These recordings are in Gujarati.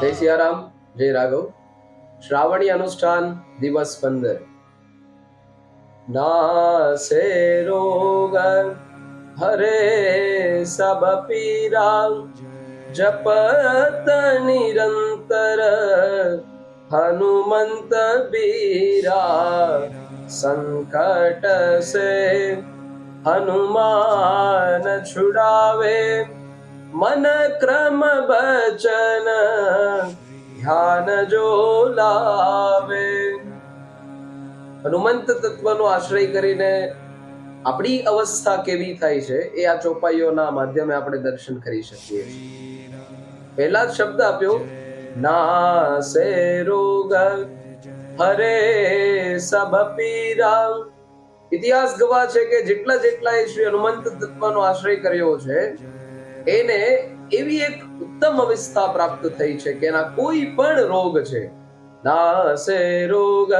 જય રાઘવ. શ્રાવણી અનુષ્ઠાન દિવસ પંદર. નાસે રોગ હરે સબ પીરા જપત નિરંતર, હનુમંત બીરા, સંકટ સે, હનુમાન છુડાવે, મન ક્રમ બચન ધ્યાન જો લાવે. હનુમંત તત્વનો આશ્રય કરીને આપણી અવસ્થા કેવી થાય છે એ આ ચોપાઈઓના માધ્યમે આપણે દર્શન કરી શકીએ છીએ. પહેલા જ શબ્દ આપ્યો, નાસે રોગ, હરે સબ પીરા ઇતિહાસ ગવા છે કે જેટલા જેટલા એ શ્રી હનુમંત તત્વનો આશ્રય કર્યો છે એને એવી એક ઉત્તમ અવસ્થા પ્રાપ્ત થઈ છે કે એના કોઈ પણ રોગ છે. નાસે રોગ,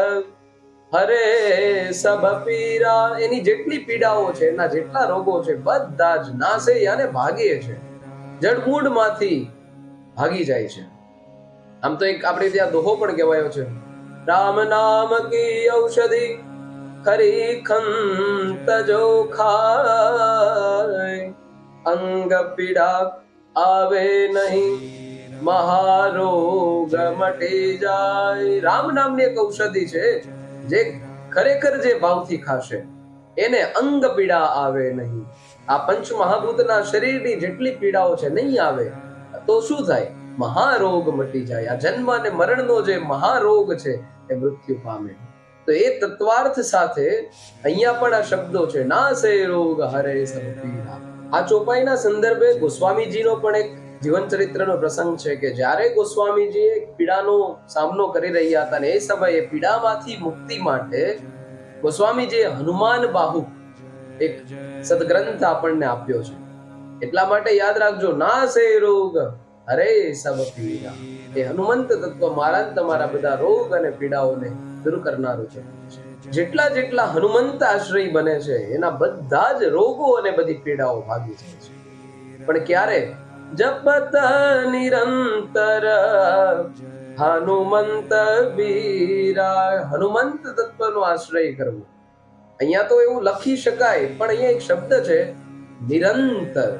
હરે સબ પીરા, એની જેટલી પીડાઓ છે, એના જેટલા રોગો છે, બધા જ નાસે યાને ભાગે છે. જડમૂળમાંથી ભાગી જાય છે. આમ તો એક આપણે ત્યાં દોહો પણ કહેવાયો છે. રામ નામ કી ઔષધિ, ખરી ખંત જો ખાય. અંગ પીડા આવે નહીં. મહારોગ મટી જાય. રામ નામની એક ઔષધિ છે જે ખરેખર જે ભાવથી ખાશે, એને અંગ પીડા આવે નહીં. આ પંચ મહાભૂતના શરીરની જેટલી પીડાઓ છે, નહીં આવે, તો શું થાય? મહારોગ મટી જાય. આ જન્મ અને મરણનો જે મહારોગ છે, એ મૃત્યુ પામે. તો એ તત્વાર્થ સાથે અહીંયા પણ આ શબ્દો છે, ના સે રોગ હરે સબ આ ચોપાઈના સંદર્ભે ગોસ્વામીજીનો પણ એક જીવન ચરિત્રનો પ્રસંગ છે કે જ્યારે ગોસ્વામીજી એક પીડાનો સામનો કરી રહ્યા હતા ને એ સમયે પીડામાંથી મુક્તિ માટે ગોસ્વામીજીએ હનુમાન બાહુ એક સદગ્રંથ આપણને આપ્યો છે. એટલા માટે યાદ રાખજો, ના સે રોગ હરે સબ પીડા એ હનુમંત તત્વ મારા તમારા બધા રોગ અને પીડાઓને દૂર કરનારું છે. જેટલા જેટલા હનુમંત આશ્રય બને છે, એના બધા જ રોગો અને બધી પીડાઓ ભાગી જાય છે. પણ ક્યારે? જપત નિરંતર હનુમંત વીરા. હનુમંત તત્વનો આશ્રય કરવો. અહીંયા તો એવું લખી શકાય, પણ અહીંયા એક શબ્દ છે, નિરંતર.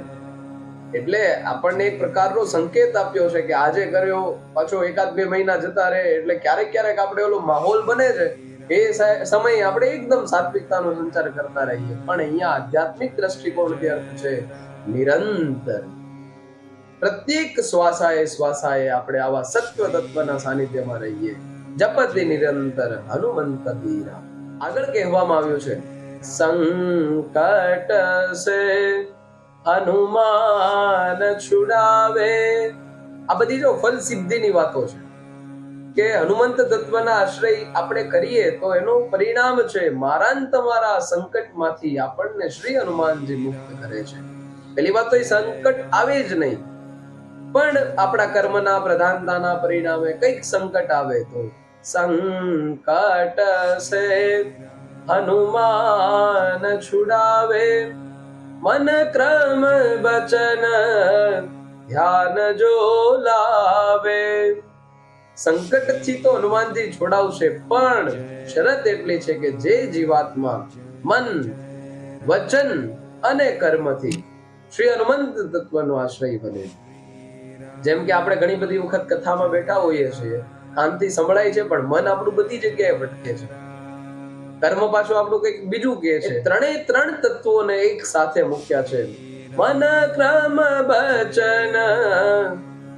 એટલે આપણને એક પ્રકારનો સંકેત આપ્યો છે કે આજે કર્યો, પાછો એકાદ બે મહિના જતા રહે, એટલે ક્યારેક ક્યારેક આપણે ઓલો માહોલ બને છે. એ સમયે આપણે એકદમ સાત્વિકતાનો સંચાર કરતા રહીએ. પણ અહીંયા આધ્યાત્મિક દ્રષ્ટિકોણથી અર્થ છે નિરંતર. પ્રત્યેક શ્વાસાએ શ્વાસાએ આપણે આવા સત્વ તત્વના સાનિધ્યમાં રહીએ. જપતિ નિરંતર હનુમંત ધીરા. આગળ કહેવામાં આવ્યું છે, સંકટ સે હનુમાન છુડાવે. આ બધી જો ફલ સિદ્ધિની વાતો છે કે હનુમંત તત્વના આશ્રય આપણે કરીએ તો એનું પરિણામ છે મારા તમારા સંકટમાંથી આપણને શ્રી હનુમાનજી મુક્ત કરે છે. પહેલી વાત તો એ સંકટ આવે જ નહીં. પણ આપણા કર્મના પ્રધાનતાના પરિણામે કંઈક સંકટ આવે તો સંકટ સે હનુમાન છુડાવે. મન ક્રમ બચન ધ્યાન જો લાવે સંકટથી તો હનુમાનજી છોડાવશે પણ શરત એટલી છે કે જે જીવાત્મા મન, વચન અને કર્મથી શ્રી હનુમંત તત્વનો આશ્રય બને. જેમ કે આપણે ઘણી બધી વખત કથામાં બેઠા હોઈએ છીએ કાનથી સંભળાય છે, પણ મન આપણું બધી જગ્યાએ ભટકે છે. કર્મ પાછું આપણું કંઈક બીજું કે છે. ત્રણેય ત્રણ તત્વોને એક સાથે મૂક્યા છે. મન ક્રમ વચન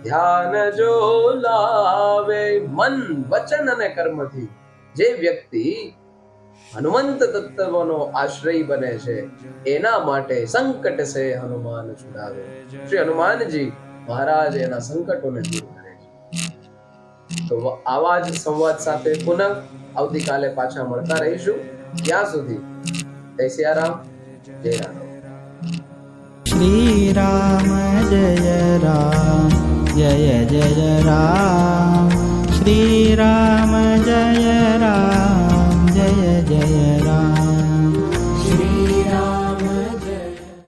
ધ્યાન જો લાવે મન વચન અને કર્મથી. જે વ્યક્તિ હનુમંત તત્વનો આશ્રય બને છે એના માટે સંકટ છે હનુમાન છુડાવે. શ્રી હનુમાનજી મહારાજ એના સંકટોને દૂર કરે છે. તો આવા જ સંવાદ સાથે પુનઃ આવતીકાલે પાછા મળતા રહીશું. ત્યાં સુધી જય સિયારામ જય રામ. શ્રી રામ જય રામ, જય જય રામ. શ્રી રામ